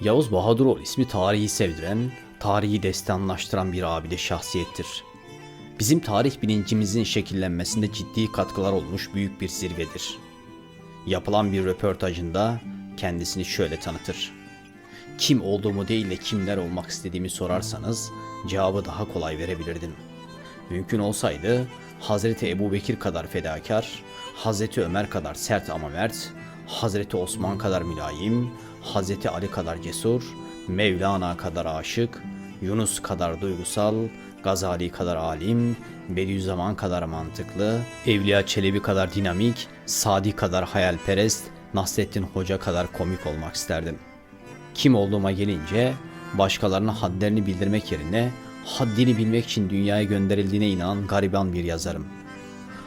Yavuz Bahaduroğlu ismi tarihi sevdiren, tarihi destanlaştıran bir abide şahsiyettir. Bizim tarih bilincimizin şekillenmesinde ciddi katkılar olmuş büyük bir zirvedir. Yapılan bir röportajında kendisini şöyle tanıtır. Kim olduğumu değil de kimler olmak istediğimi sorarsanız cevabı daha kolay verebilirdim. Mümkün olsaydı Hazreti Ebu Bekir kadar fedakar, Hazreti Ömer kadar sert ama mert, Hazreti Osman kadar mülayim, Hazreti Ali kadar cesur, Mevlana kadar aşık, Yunus kadar duygusal, Gazali kadar alim, Bediüzzaman kadar mantıklı, Evliya Çelebi kadar dinamik, Sadi kadar hayalperest, Nasrettin Hoca kadar komik olmak isterdim. Kim olduğuma gelince başkalarına hadlerini bildirmek yerine haddini bilmek için dünyaya gönderildiğine inanan gariban bir yazarım.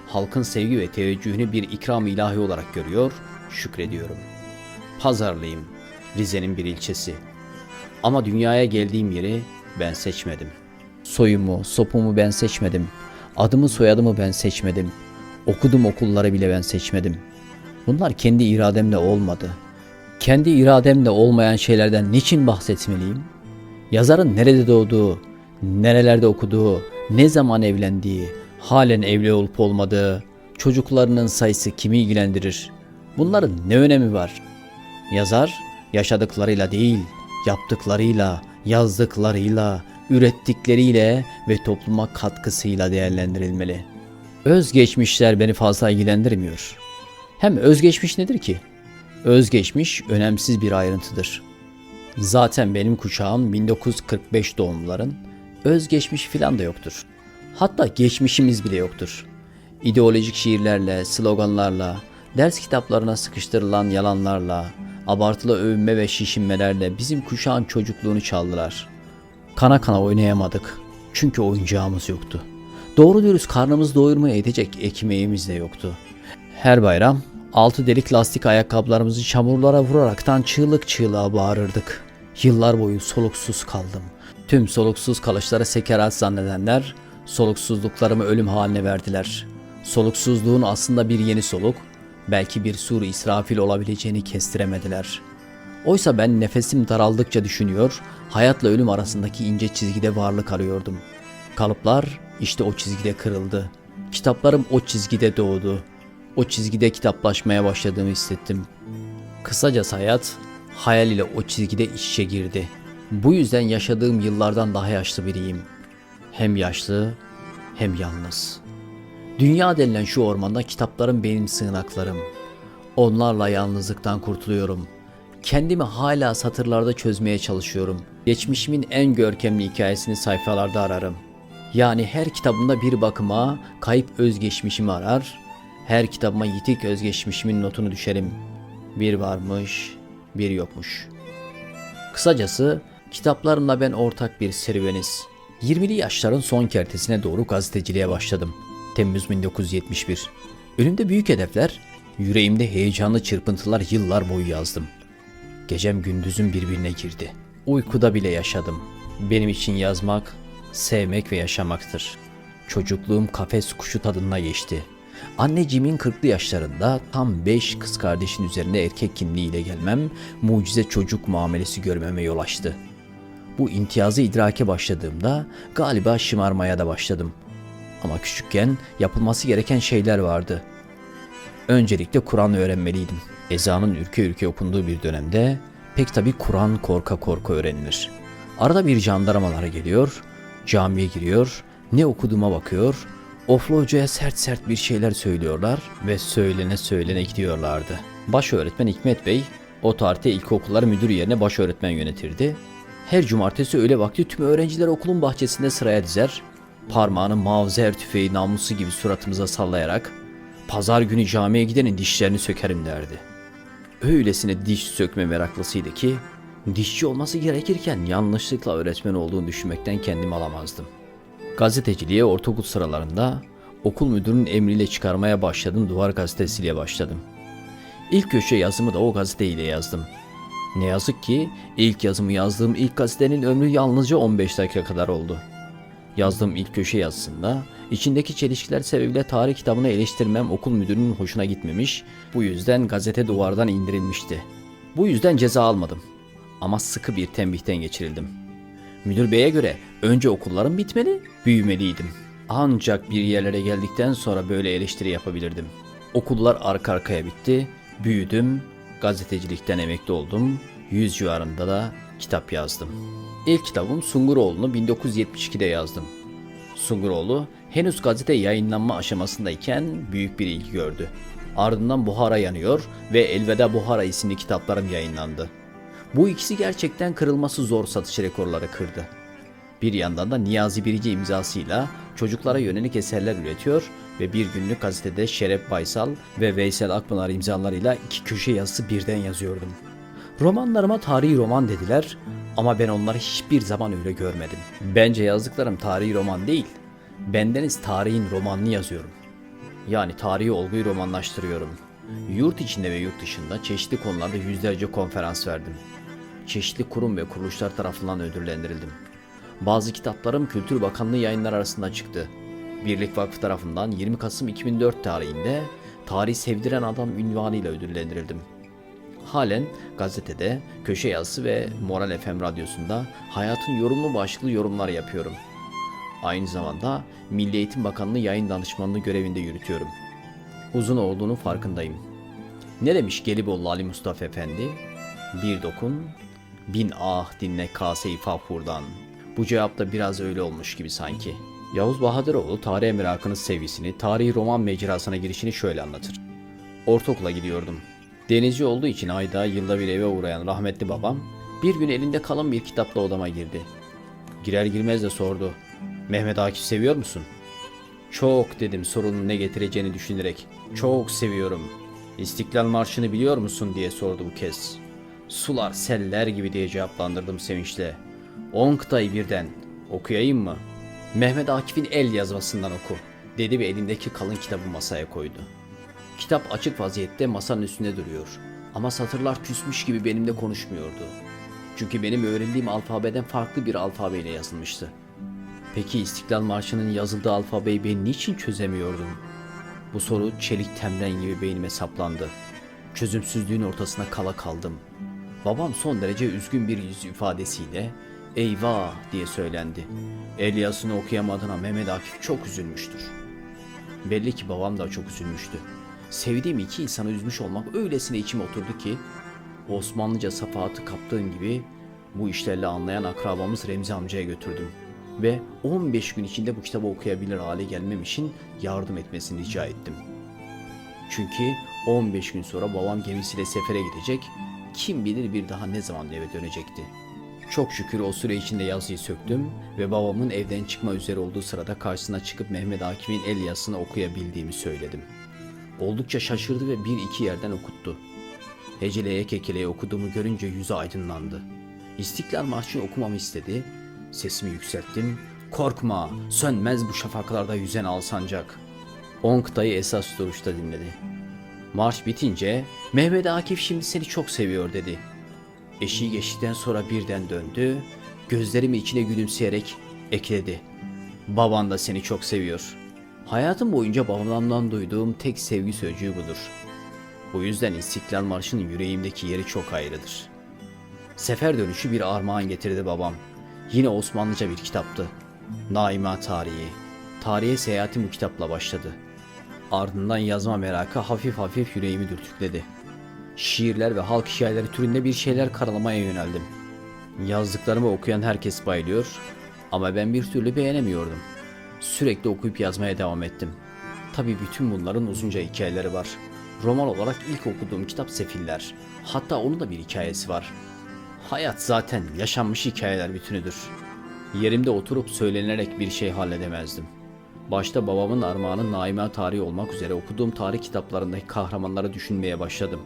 Halkın sevgi ve teveccühünü bir ikram ilahi olarak görüyor, şükrediyorum. Pazarlıyım, Rize'nin bir ilçesi. Ama dünyaya geldiğim yeri ben seçmedim. Soyumu, sopumu ben seçmedim. Adımı soyadımı ben seçmedim. Okudum okulları bile ben seçmedim. Bunlar kendi irademle olmadı. Kendi irademle olmayan şeylerden niçin bahsetmeliyim? Yazarın nerede doğduğu, nerelerde okuduğu, ne zaman evlendiği, halen evli olup olmadığı, çocuklarının sayısı kimi ilgilendirir? Bunların ne önemi var? Yazar yaşadıklarıyla değil, yaptıklarıyla, yazdıklarıyla, ürettikleriyle ve topluma katkısıyla değerlendirilmeli. Özgeçmişler beni fazla ilgilendirmiyor. Hem özgeçmiş nedir ki? Özgeçmiş önemsiz bir ayrıntıdır. Zaten benim kuşağım 1945 doğumluların özgeçmiş filan da yoktur. Hatta geçmişimiz bile yoktur. İdeolojik şiirlerle, sloganlarla, ders kitaplarına sıkıştırılan yalanlarla, abartılı övünme ve şişinmelerle bizim kuşağın çocukluğunu çaldılar. Kana kana oynayamadık. Çünkü oyuncağımız yoktu. Doğru dürüst karnımızı doyurmaya edecek ekmeğimiz de yoktu. Her bayram altı delik lastik ayakkabılarımızı çamurlara vuraraktan çığlık çığlığa bağırırdık. Yıllar boyu soluksuz kaldım. Tüm soluksuz kalışları sekerat zannedenler soluksuzluklarımı ölüm haline verdiler. Soluksuzluğun aslında bir yeni soluk, belki bir sur İsrafil olabileceğini kestiremediler. Oysa ben nefesim daraldıkça düşünüyor, hayatla ölüm arasındaki ince çizgide varlık arıyordum. Kalıplar işte o çizgide kırıldı. Kitaplarım o çizgide doğdu. O çizgide kitaplaşmaya başladığımı hissettim. Kısacası hayat hayal ile o çizgide içe girdi. Bu yüzden yaşadığım yıllardan daha yaşlı biriyim. Hem yaşlı hem yalnız. Dünya denilen şu ormanda kitaplarım benim sığınaklarım. Onlarla yalnızlıktan kurtuluyorum. Kendimi hala satırlarda çözmeye çalışıyorum. Geçmişimin en görkemli hikayesini sayfalarda ararım. Yani her kitabımda bir bakıma kayıp özgeçmişimi arar, her kitabıma yitik özgeçmişimin notunu düşerim. Bir varmış, bir yokmuş. Kısacası kitaplarımla ben ortak bir serüveniz. 20'li yaşların son kertesine doğru gazeteciliğe başladım. Temmuz 1971. Önümde büyük hedefler, yüreğimde heyecanlı çırpıntılar yıllar boyu yazdım. Gecem gündüzüm birbirine girdi. Uykuda bile yaşadım. Benim için yazmak, sevmek ve yaşamaktır. Çocukluğum kafes kuşu tadına geçti. Anneciğimin 40'lı yaşlarında tam 5 kız kardeşin üzerinde erkek kimliğiyle gelmem, mucize çocuk muamelesi görmeme yol açtı. Bu imtiyazı idrake başladığımda galiba şımarmaya da başladım. Ama küçükken yapılması gereken şeyler vardı. Öncelikle Kur'an öğrenmeliydim. Ezanın ürke ürke okunduğu bir dönemde pek tabi Kur'an korka korka öğrenilir. Arada bir jandarmalara geliyor, camiye giriyor, ne okuduğuma bakıyor, Oflu hocaya sert sert bir şeyler söylüyorlar ve söylene söylene gidiyorlardı. Baş öğretmen Hikmet Bey, o tarihte ilkokullar müdür yerine baş öğretmen yönetirdi. Her cumartesi öğle vakti tüm öğrenciler okulun bahçesinde sıraya dizer, parmağını mavzer tüfeği namlusu gibi suratımıza sallayarak pazar günü camiye gidenin dişlerini sökerim derdi. Öylesine diş sökme meraklısıydı ki dişçi olması gerekirken yanlışlıkla öğretmen olduğunu düşünmekten kendimi alamazdım. Gazeteciliğe ortaokul sıralarında okul müdürünün emriyle çıkarmaya başladım duvar gazetesiyle başladım. İlk köşe yazımı da o gazeteyle yazdım. Ne yazık ki ilk yazımı yazdığım ilk gazetenin ömrü yalnızca 15 dakika kadar oldu. Yazdığım ilk köşe yazısında içindeki çelişkiler sebebiyle tarih kitabını eleştirmem okul müdürünün hoşuna gitmemiş, bu yüzden gazete duvardan indirilmişti. Bu yüzden ceza almadım. Ama sıkı bir tembihten geçirildim. Müdür beye göre önce okullarım bitmeli, büyümeliydim. Ancak bir yerlere geldikten sonra böyle eleştiri yapabilirdim. Okullar arka arkaya bitti, büyüdüm, gazetecilikten emekli oldum, yüz civarında da kitap yazdım. İlk kitabım Sunguroğlu'nu 1972'de yazdım. Sunguroğlu henüz gazete yayınlanma aşamasındayken büyük bir ilgi gördü. Ardından Buhara Yanıyor ve Elveda Buhara isimli kitaplarım yayınlandı. Bu ikisi gerçekten kırılması zor satış rekorları kırdı. Bir yandan da Niyazi Birici imzasıyla çocuklara yönelik eserler üretiyor ve bir günlük gazetede Şeref Baysal ve Veysel Akpınar imzalarıyla iki köşe yazısı birden yazıyordum. Romanlarıma tarihi roman dediler ama ben onları hiçbir zaman öyle görmedim. Bence yazdıklarım tarihi roman değil, bendeniz tarihin romanını yazıyorum. Yani tarihi olguyu romanlaştırıyorum. Yurt içinde ve yurt dışında çeşitli konularda yüzlerce konferans verdim. Çeşitli kurum ve kuruluşlar tarafından ödüllendirildim. Bazı kitaplarım Kültür Bakanlığı yayınlar arasında çıktı. Birlik Vakfı tarafından 20 Kasım 2004 tarihinde Tarih Sevdiren Adam ünvanıyla ödüllendirildim. Halen gazetede, köşe yazısı ve Moral FM radyosunda hayatın yorumlu başlıklı yorumlar yapıyorum. Aynı zamanda Milli Eğitim Bakanlığı yayın danışmanlığı görevinde yürütüyorum. Uzun olduğunu farkındayım. Ne demiş Gelibolu Ali Mustafa Efendi? Bir dokun, bin ah dinle kase-i fafurdan. Bu cevap da biraz öyle olmuş gibi sanki. Yavuz Bahadıroğlu tarih merakının sevgisini, tarihi roman mecrasına girişini şöyle anlatır. Ortaokula gidiyordum. Denizci olduğu için ayda yılda bir eve uğrayan rahmetli babam bir gün elinde kalın bir kitapla odama girdi. Girer girmez de sordu. Mehmet Akif seviyor musun? Çok dedim sorunun ne getireceğini düşünerek. Çok seviyorum. İstiklal Marşı'nı biliyor musun diye sordu bu kez. Sular seller gibi diye cevaplandırdım sevinçle. On kıtayı birden. Okuyayım mı? Mehmet Akif'in el yazmasından oku. Dedi ve elindeki kalın kitabı masaya koydu. Kitap açık vaziyette masanın üstünde duruyor. Ama satırlar küsmüş gibi benimle konuşmuyordu. Çünkü benim öğrendiğim alfabeden farklı bir alfabeyle yazılmıştı. Peki İstiklal Marşı'nın yazıldığı alfabeyi ben niçin çözemiyordum? Bu soru çelik temren gibi beynime saplandı. Çözümsüzlüğün ortasına kala kaldım. Babam son derece üzgün bir yüz ifadesiyle eyvah diye söylendi. El yazısını okuyamadığına Mehmet Akif çok üzülmüştür. Belli ki babam da çok üzülmüştü. Sevdiğim iki insanı üzmüş olmak öylesine içime oturdu ki Osmanlıca safahatı kaptığım gibi bu işlerle anlayan akrabamız Remzi amcaya götürdüm. Ve 15 gün içinde bu kitabı okuyabilir hale gelmem için yardım etmesini rica ettim. Çünkü 15 gün sonra babam gemisiyle sefere gidecek, kim bilir bir daha ne zaman eve dönecekti. Çok şükür o süre içinde yazıyı söktüm ve babamın evden çıkma üzere olduğu sırada karşısına çıkıp Mehmet Akif'in el yazısını okuyabildiğimi söyledim. Oldukça şaşırdı ve bir iki yerden okuttu. Heceleye kekeleye okuduğumu görünce yüzü aydınlandı. İstiklal Marşı'nı okumamı istedi. Sesimi yükselttim. Korkma, sönmez bu şafaklarda yüzen alsancak. On kıtayı esas duruşta dinledi. Marş bitince Mehmet Akif şimdi seni çok seviyor dedi. Eşiği geçtikten sonra birden döndü. Gözlerimi içine gülümseyerek ekledi. Baban da seni çok seviyor. Hayatım boyunca babamdan duyduğum tek sevgi sözcüğü budur. Bu yüzden İstiklal Marşı'nın yüreğimdeki yeri çok ayrıdır. Sefer dönüşü bir armağan getirdi babam. Yine Osmanlıca bir kitaptı. Naima Tarihi. Tarihe seyahatim bu kitapla başladı. Ardından yazma merakı hafif hafif yüreğimi dürtükledi. Şiirler ve halk hikayeleri türünde bir şeyler karalamaya yöneldim. Yazdıklarımı okuyan herkes bayılıyor ama ben bir türlü beğenemiyordum. Sürekli okuyup yazmaya devam ettim. Tabii bütün bunların uzunca hikayeleri var. Roman olarak ilk okuduğum kitap Sefiller. Hatta onun da bir hikayesi var. Hayat zaten yaşanmış hikayeler bütünüdür. Yerimde oturup söylenerek bir şey halledemezdim. Başta babamın armağanı Naime tarihi olmak üzere okuduğum tarih kitaplarındaki kahramanları düşünmeye başladım.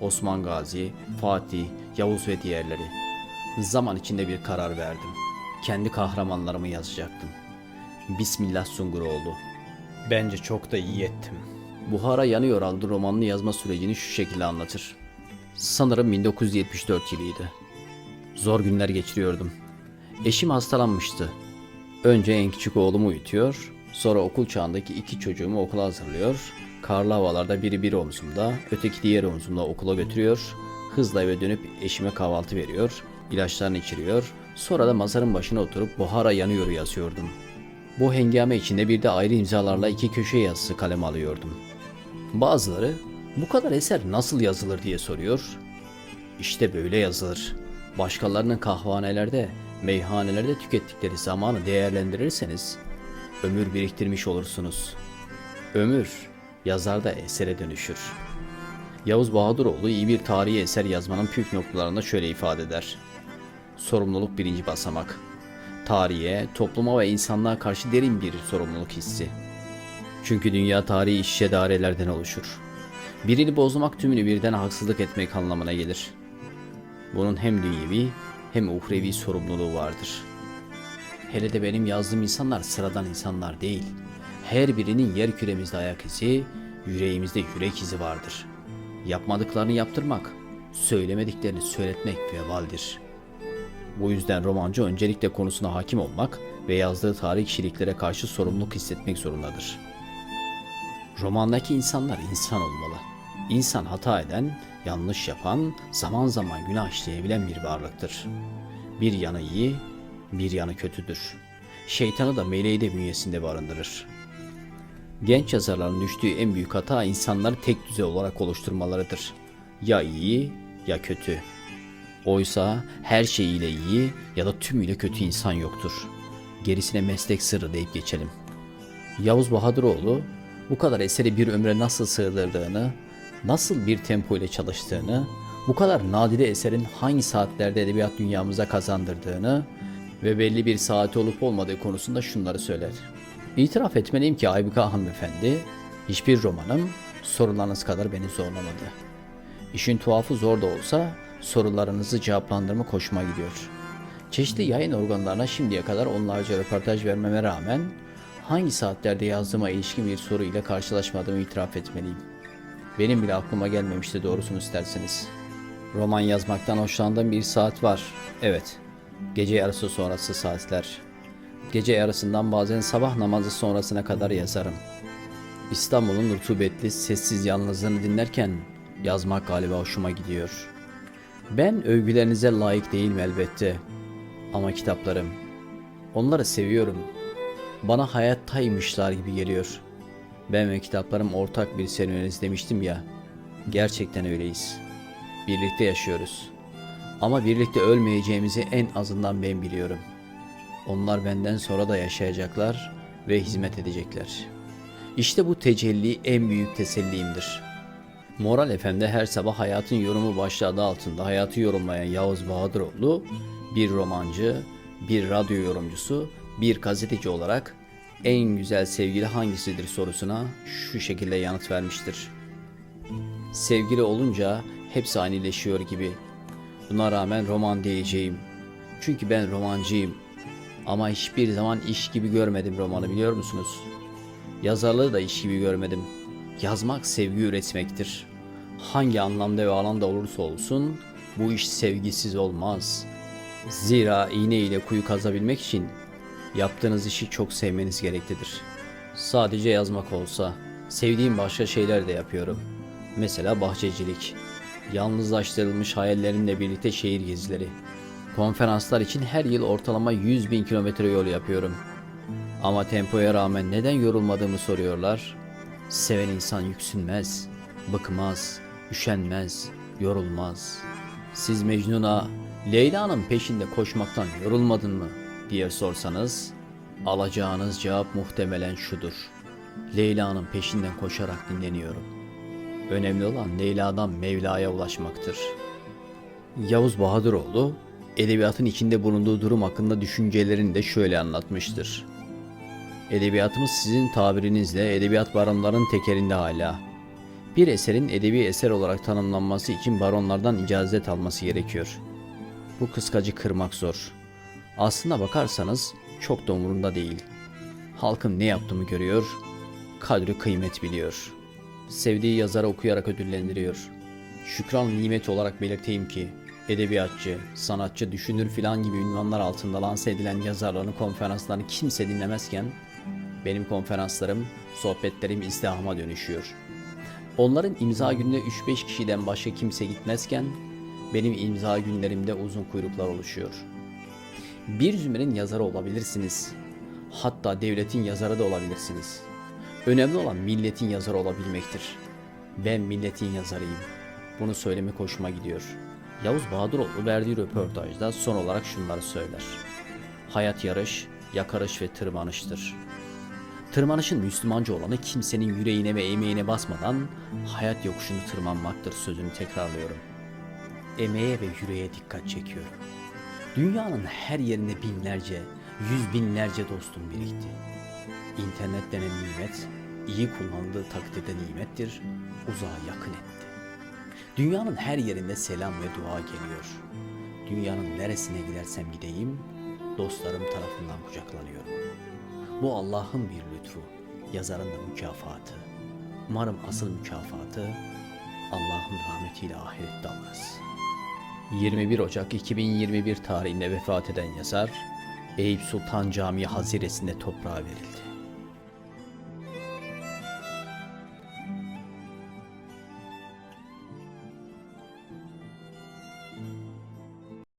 Osman Gazi, Fatih, Yavuz ve diğerleri. Zaman içinde bir karar verdim. Kendi kahramanlarımı yazacaktım. Bismillah Sunguroğlu. Bence çok da iyi ettim. Buhara Yanıyor adlı romanını yazma sürecini şu şekilde anlatır. Sanırım 1974 yılıydı. Zor günler geçiriyordum. Eşim hastalanmıştı. Önce en küçük oğlumu uyutuyor, sonra okul çağındaki iki çocuğumu okula hazırlıyor. Karlı havalarda biri bir omzumda, öteki diğer omzumda okula götürüyor. Hızla eve dönüp eşime kahvaltı veriyor, ilaçlarını içiriyor, sonra da masanın başına oturup buhara yanıyor yazıyordum. Bu hengame içinde bir de ayrı imzalarla iki köşe yazısı kaleme alıyordum. Bazıları bu kadar eser nasıl yazılır diye soruyor. İşte böyle yazılır. Başkalarının kahvanelerde, meyhanelerde tükettikleri zamanı değerlendirirseniz ömür biriktirmiş olursunuz. Ömür yazarda esere dönüşür. Yavuz Bahaduroğlu iyi bir tarihi eser yazmanın püf noktalarında şöyle ifade eder. Sorumluluk birinci basamak. Tarihe, topluma ve insanlığa karşı derin bir sorumluluk hissi. Çünkü dünya tarihi iş dairelerden oluşur. Birini bozmak tümünü birden haksızlık etmek anlamına gelir. Bunun hem dünyevi hem uhrevi sorumluluğu vardır. Hele de benim yazdığım insanlar sıradan insanlar değil. Her birinin yer küremizde ayak izi, yüreğimizde yürek izi vardır. Yapmadıklarını yaptırmak, söylemediklerini söyletmek vebaldir. Bu yüzden romancı öncelikle konusuna hakim olmak ve yazdığı tarih kişiliklere karşı sorumluluk hissetmek zorundadır. Romandaki insanlar insan olmalı. İnsan hata eden, yanlış yapan, zaman zaman günah işleyebilen bir varlıktır. Bir yanı iyi, bir yanı kötüdür. Şeytanı da meleği de bünyesinde barındırır. Genç yazarların düştüğü en büyük hata insanları tek düze olarak oluşturmalarıdır. Ya iyi ya kötü. Oysa her şeyiyle iyi ya da tümüyle kötü insan yoktur. Gerisine meslek sırrı deyip geçelim. Yavuz Bahadıroğlu bu kadar eseri bir ömre nasıl sığdırdığını, nasıl bir tempo ile çalıştığını, bu kadar nadide eserin hangi saatlerde edebiyat dünyamıza kazandırdığını ve belli bir saati olup olmadığı konusunda şunları söyler. İtiraf etmeliyim ki Aybüka hanımefendi, hiçbir romanım sorularınız kadar beni zorlamadı. İşin tuhafı zor da olsa sorularınızı cevaplandırma hoşuma gidiyor. Çeşitli yayın organlarına şimdiye kadar onlarca röportaj vermeme rağmen hangi saatlerde yazdığıma ilişkin bir soru ile karşılaşmadığımı itiraf etmeliyim. Benim bile aklıma gelmemişti doğrusunu isterseniz. Roman yazmaktan hoşlandığım bir saat var. Evet. Gece yarısı sonrası saatler. Gece yarısından bazen sabah namazı sonrasına kadar yazarım. İstanbul'un rutubetli, sessiz yalnızlığını dinlerken yazmak galiba hoşuma gidiyor. Ben övgülerinize layık değilim elbette. Ama kitaplarım, onları seviyorum. Bana hayattaymışlar gibi geliyor. Ben ve kitaplarım ortak bir serüveniz demiştim ya. Gerçekten öyleyiz. Birlikte yaşıyoruz. Ama birlikte ölmeyeceğimizi en azından ben biliyorum. Onlar benden sonra da yaşayacaklar ve hizmet edecekler. İşte bu tecelli en büyük teselliyimdir. Moral FM'de her sabah hayatın yorumu başlığı adı altında hayatı yorumlayan Yavuz Bahadıroğlu bir romancı, bir radyo yorumcusu, bir gazeteci olarak en güzel sevgili hangisidir sorusuna şu şekilde yanıt vermiştir. Sevgili olunca hepsi aynıleşiyor gibi. Buna rağmen roman diyeceğim. Çünkü ben romancıyım. Ama hiçbir zaman iş gibi görmedim romanı biliyor musunuz? Yazarlığı da iş gibi görmedim. Yazmak sevgi üretmektir. Hangi anlamda ve alanda olursa olsun bu iş sevgisiz olmaz. Zira iğne ile kuyu kazabilmek için yaptığınız işi çok sevmeniz gereklidir. Sadece yazmak olsa sevdiğim başka şeyler de yapıyorum. Mesela bahçecilik, yalnızlaştırılmış hayallerimle birlikte şehir gezileri. Konferanslar için her yıl ortalama 100 bin kilometre yol yapıyorum. Ama tempoya rağmen neden yorulmadığımı soruyorlar. Seven insan yüksünmez, bıkmaz, üşenmez, yorulmaz. Siz Mecnun'a Leyla'nın peşinde koşmaktan yorulmadın mı diye sorsanız alacağınız cevap muhtemelen şudur. Leyla'nın peşinden koşarak dinleniyorum. Önemli olan Leyla'dan Mevla'ya ulaşmaktır. Yavuz Bahadıroğlu edebiyatın içinde bulunduğu durum hakkında düşüncelerini de şöyle anlatmıştır. Edebiyatımız sizin tabirinizle edebiyat baronların tekerinde hala. Bir eserin edebi eser olarak tanımlanması için baronlardan icazet alması gerekiyor. Bu kıskacı kırmak zor. Aslına bakarsanız çok da umurunda değil. Halkın ne yaptığımı görüyor, kadri kıymet biliyor. Sevdiği yazarı okuyarak ödüllendiriyor. Şükran nimet olarak belirteyim ki edebiyatçı, sanatçı, düşünür filan gibi ünvanlar altında lanse edilen yazarların konferanslarını kimse dinlemezken benim konferanslarım, sohbetlerim izdihama dönüşüyor. Onların imza gününe 3-5 kişiden başka kimse gitmezken Benim imza günlerimde uzun kuyruklar oluşuyor. Bir zümrenin yazarı olabilirsiniz. Hatta devletin yazarı da olabilirsiniz. Önemli olan milletin yazarı olabilmektir. Ben milletin yazarıyım. Bunu söylemek hoşuma gidiyor. Yavuz Bahadıroğlu verdiği röportajda son olarak şunları söyler. Hayat yarış, yakarış ve tırmanıştır. Tırmanışın Müslümanca olanı kimsenin yüreğine ve emeğine basmadan hayat yokuşunu tırmanmaktır sözünü tekrarlıyorum. Emeğe ve yüreğe dikkat çekiyorum. Dünyanın her yerinde binlerce, yüz binlerce dostum birikti. İnternet denen nimet, iyi kullanıldığı takdirde nimettir, uzağa yakın etti. Dünyanın her yerinde selam ve dua geliyor. Dünyanın neresine gidersem gideyim, dostlarım tarafından kucaklanıyorum. Bu Allah'ın bir lütfu, yazarın da mükafatı. Umarım asıl mükafatı Allah'ın rahmetiyle ahirette alırız. 21 Ocak 2021 tarihinde vefat eden yazar, Eyüp Sultan Camii Haziresi'nde toprağa verildi.